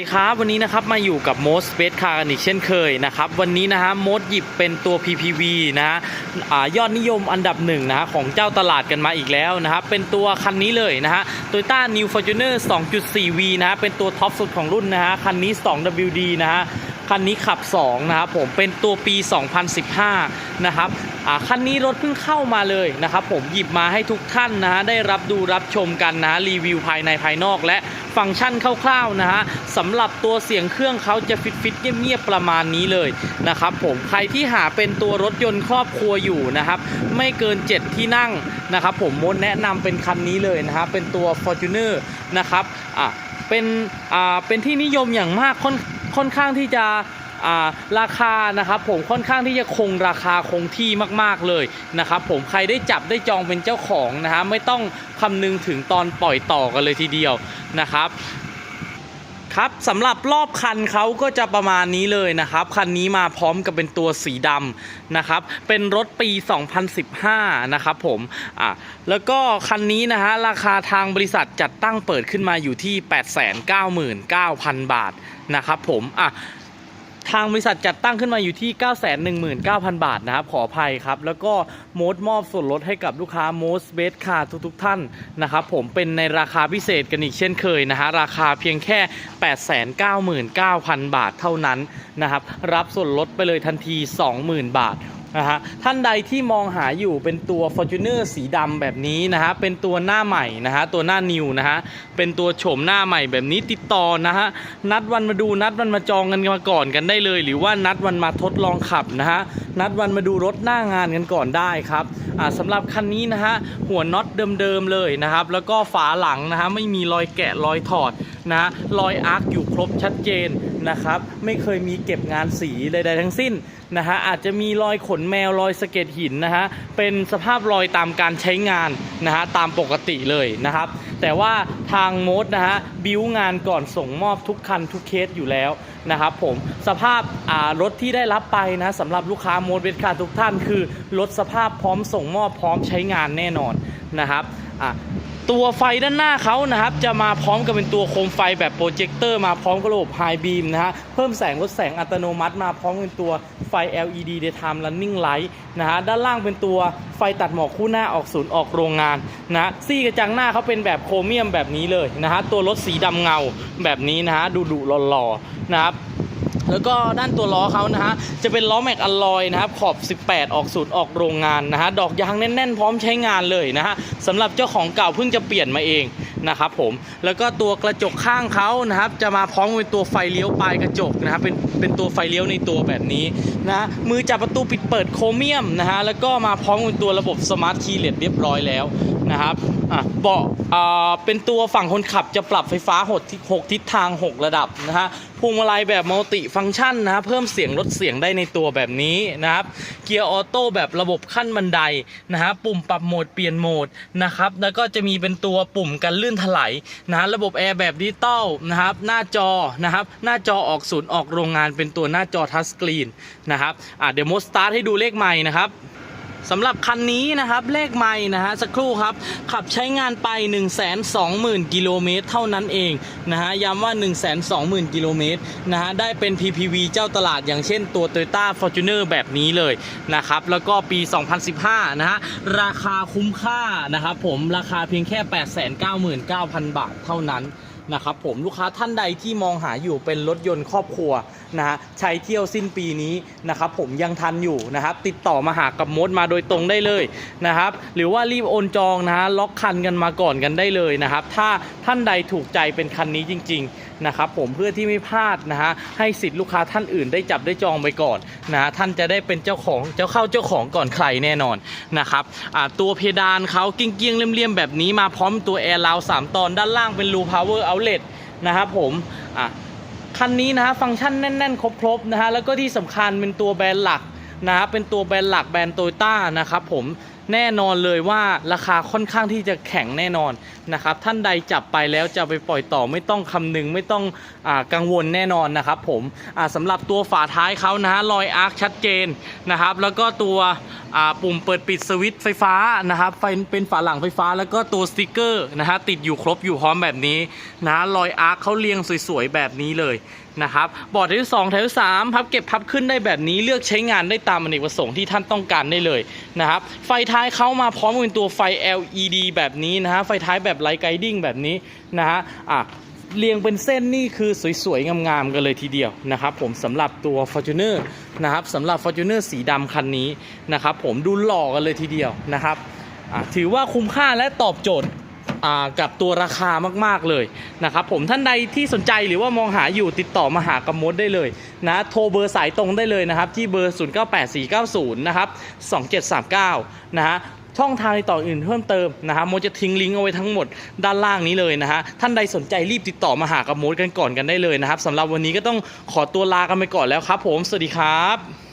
สวัสดีครับวันนี้นะครับมาอยู่กับ Most Space Car กันอีกเช่นเคยนะครับวันนี้นะฮะโมดหยิบเป็นตัว PPV นะฮะอ่ายอดนิยมอันดับหนึ่งนะฮะของเจ้าตลาดกันมาอีกแล้วนะครับเป็นตัวคันนี้เลยนะฮะ Toyota New Fortuner 2.4V นะฮะเป็นตัวท็อปสุดของรุ่นนะฮะคันนี้ 2WD นะฮะคันนี้ขับ 2 นะครับผมเป็นตัวปี 2015 นะครับคันนี้รถเพิ่งเข้ามาเลยนะครับผมหยิบมาให้ทุกท่านนะฮะได้รับดูรับชมกันนะรีวิวภายในภายนอกและ ฟังก์ชันคร่าวๆนะฮะสำหรับตัวเสียงเครื่องเขาจะฟิตฟิตๆเงียบๆประมาณนี้เลยนะครับผมใครที่หาเป็นตัวรถยนต์ครอบครัวอยู่นะครับ ไม่เกิน 7 ที่นั่งนะครับ ผมมดแนะนำเป็นคันนี้เลยนะฮะเป็นตัว Fortuner นะครับอะเป็นอ่าเป็นที่นิยมอย่างมากค่อนค่อนข้างที่จะ ราคานะครับผมค่อนข้างที่จะคงราคาคงที่มากๆเลยนะครับผมใครได้จับได้จองเป็นเจ้าของนะฮะไม่ต้องคำนึงถึงตอนปล่อยต่อกันเลยทีเดียวนะครับครับสำหรับรอบคันเขาก็จะประมาณนี้เลยนะครับ คันนี้มาพร้อมกับเป็นตัวสีดำนะครับ เป็นรถปี 2015 นะครับผมอะแล้วก็คันนี้นะฮะราคาทางบริษัทจัดตั้งเปิดขึ้นมาอยู่ที่ 899,000 บาทนะครับผมอะ ทางบริษัทจัดตั้งขึ้นมาอยู่ที่ 919,000 บาทนะครับ ขออภัยครับ แล้วก็โมดมอบส่วนลดให้กับลูกค้าโมสเบสคาทุกๆท่านนะครับ ผมเป็นในราคาพิเศษกันอีกเช่นเคยนะฮะ ราคาเพียงแค่ 899,000 บาทเท่านั้นนะครับ รับส่วนลดไปเลยทันที 20,000 บาท นะฮะท่านใดที่มองหาอยู่เป็นตัว Fortuner สีดำแบบนี้นะฮะเป็นตัวหน้าใหม่นะฮะตัวหน้านิวนะฮะเป็นตัวโฉมหน้าใหม่แบบนี้ติดต่อนะฮะนัดวันมาดูนัดวันมาจองกันมาก่อนกันได้เลย หรือว่านัดวันมาทดลองขับนะฮะนัดวันมาดูรถหน้างานกันก่อนได้ครับอ่าสำหรับคันนี้นะฮะหัวน็อตเดิมๆเลยนะครับแล้วก็ฝาหลังนะฮะไม่มีรอยแกะรอยถอด นะรอยอาร์คอยู่ครบชัดเจนนะครับไม่เคยมีเก็บงานสีใดๆทั้งสิ้นนะฮะอาจจะมีรอยขนแมวรอยสะเก็ดหินนะฮะเป็นสภาพรอยตามการใช้งานนะฮะตามปกติเลยนะครับ แต่ว่าทางโมดนะฮะบิวงานก่อนส่งมอบทุกคันทุกเคสอยู่แล้วนะครับผมสภาพรถที่ได้รับไปนะสำหรับลูกค้าโมดเวทคาทุกท่านคือรถสภาพพร้อมส่งมอบพร้อมใช้งานแน่นอนนะครับอะ ตัวไฟด้านหน้าเขานะครับ จะมาพร้อมกับเป็นตัวโคมไฟแบบโปรเจคเตอร์มาพร้อมกับระบบ High Beam นะฮะเพิ่มแสงลดแสงอัตโนมัติมาพร้อมกับเป็นตัวไฟ LED Daytime Running Light นะฮะด้านล่างเป็นตัวไฟตัดหมอกคู่หน้าออกศูนย์ออกโรงงานนะฮะซี่กระจังหน้าเขาเป็นแบบโครเมียมแบบนี้เลยนะฮะตัวรถสีดำเงาแบบนี้นะฮะดุดุหล่อๆนะครับ แล้วก็ด้านตัวล้อเขานะฮะจะเป็นล้อแม็กอลลอยนะครับขอบ 18 ออกสูตรออกโรงงานนะฮะดอกยางแน่นๆ พร้อมใช้งานเลยนะฮะสำหรับเจ้าของเก่าเพิ่งจะเปลี่ยนมาเองนะครับผมแล้วก็ตัวกระจกข้างเขานะครับจะมาพร้อมเป็นตัวไฟเลี้ยวปลายกระจกนะครับเป็นเป็นตัวไฟเลี้ยวในตัวแบบนี้นะมือจับประตูปิดเปิดโครเมียมนะฮะแล้วก็มาพร้อมกับตัวระบบสมาร์ทคีย์เลสเรียบร้อยแล้ว นะครับเบาะเป็นตัวฝั่งคนขับจะปรับไฟฟ้าหดที่หกทิศทาง 6 ระดับนะฮะพวงมาลัยแบบมัลติฟังก์ชันนะฮะเพิ่มเสียงลดเสียงได้ในตัวแบบนี้นะครับเกียร์ออโต้แบบระบบขั้นบันไดนะฮะปุ่มปรับโหมดเปลี่ยนโหมดนะครับแล้วก็จะมีเป็นตัวปุ่มกันลื่นถลายนะฮะระบบแอร์แบบดิจิตอลนะครับหน้าจอนะครับหน้าจอออกศูนย์ออกโรงงานเป็นตัวหน้าจอทัชสกรีนนะครับอะเดี๋ยวโมสตาร์ทให้ดูเลขใหม่นะครับ สำหรับคันนี้นะครับเลขไม่นะฮะสักครู่ครับ ขับใช้งานไป 1 2 0 0 0 0 กิโลเมตรเท่านั้นเองนะฮะย้ำว่า 1 2 0 0 0 0 กิโลเมตรนะฮะได้เป็น PPV เจ้าตลาดอย่างเช่นตัว Toyota Fortuner แบบนี้เลยนะครับแล้วก็ปี 2015 นะฮะราคาคุ้มค่านะครับผมราคาเพียงแค่ 899,000 บาทเท่านั้น นะครับผมลูกค้าท่านใดที่มองหาอยู่เป็นรถยนต์ครอบครัวนะฮะใช้เที่ยวสิ้นปีนี้นะครับผมยังทันอยู่นะครับติดต่อมาหากับมดมาโดยตรงได้เลยนะครับหรือว่ารีบโอนจองนะฮะล็อกคันกันมาก่อนกันได้เลยนะครับถ้าท่านใดถูกใจเป็นคันนี้จริง ๆ นะครับผมเพื่อที่ไม่พลาดนะฮะให้สิทธิ์ลูกค้าท่านอื่นได้จับได้จองไปก่อนนะท่านจะได้เป็นเจ้าของเจ้าเข้าเจ้าของก่อนใครแน่นอนนะครับตัวเพดานเขากิ้งเกี้ยงเลี่ยมๆแบบนี้มาพร้อมตัวแอร์ราวสามตอนด้านล่างเป็นรูพาวเวอร์เอาเลตนะครับผมอะคันนี้นะฮะฟังก์ชันแน่นๆ ครบๆนะฮะแล้วก็ที่สำคัญเป็นตัวแบรนด์หลักนะฮะเป็นตัวแบรนด์หลักแบรนด์โตโยต้านะครับผม แน่นอนเลยว่าราคาค่อนข้างที่จะแข็งแน่นอนนะครับท่านใดจับไปแล้วจะไปปล่อยต่อไม่ต้องคำนึงไม่ต้องอกังวลแน่นอนนะครับผมสำหรับตัวฝาท้ายเขานะฮะรอยอาร์คชัดเจนนะครับแล้วก็ตัวปุ่มเปิดปิดสวิตช์ไฟฟ้านะครับไฟเป็นฝาหลังไฟฟ้าแล้วก็ตัวสติกเกอร์นะฮะติดอยู่ครบอยู่พร้อมแบบนี้นะรอยอาร์คเขาเรียงสวยๆแบบนี้เลยนะครับบอร์ดแถวที่สองแถวที่สามพับเก็บพับขึ้นได้แบบนี้เลือกใช้งานได้ตามอเนกประสงค์ที่ท่านต้องการได้เลยนะครับไฟท้ายเข้ามาพร้อมกับตัวไฟ LED แบบนี้นะฮะไฟท้ายแบบไลท์ไกดิ้งแบบนี้นะฮะอะเรียงเป็นเส้นนี่คือสวยๆ งามๆ กันเลยทีเดียวนะครับผมสำหรับตัว Fortuner นะครับสำหรับ Fortuner สีดำคันนี้นะครับผมดูหล่อกันเลยทีเดียวนะครับอะถือว่าคุ้มค่าและตอบโจทย์ กับตัวราคามาก ๆ เลยนะครับผมท่านใดที่สนใจหรือว่ามองหาอยู่ติดต่อมาหากำมดได้เลยนะโทรเบอร์สายตรงได้เลยนะครับ ที่เบอร์ 098490นะครับ2739 นะฮะช่องทางติดต่ออื่นเพิ่มเติมนะฮะโมจะทิ้งลิงก์เอาไว้ทั้งหมดด้านล่างนี้เลยนะฮะท่านใดสนใจรีบติดต่อมาหากับโมดกันก่อนกันได้เลยนะครับสำหรับวันนี้ก็ต้องขอตัวลากันไปก่อนแล้วครับ ผมสวัสดีครับ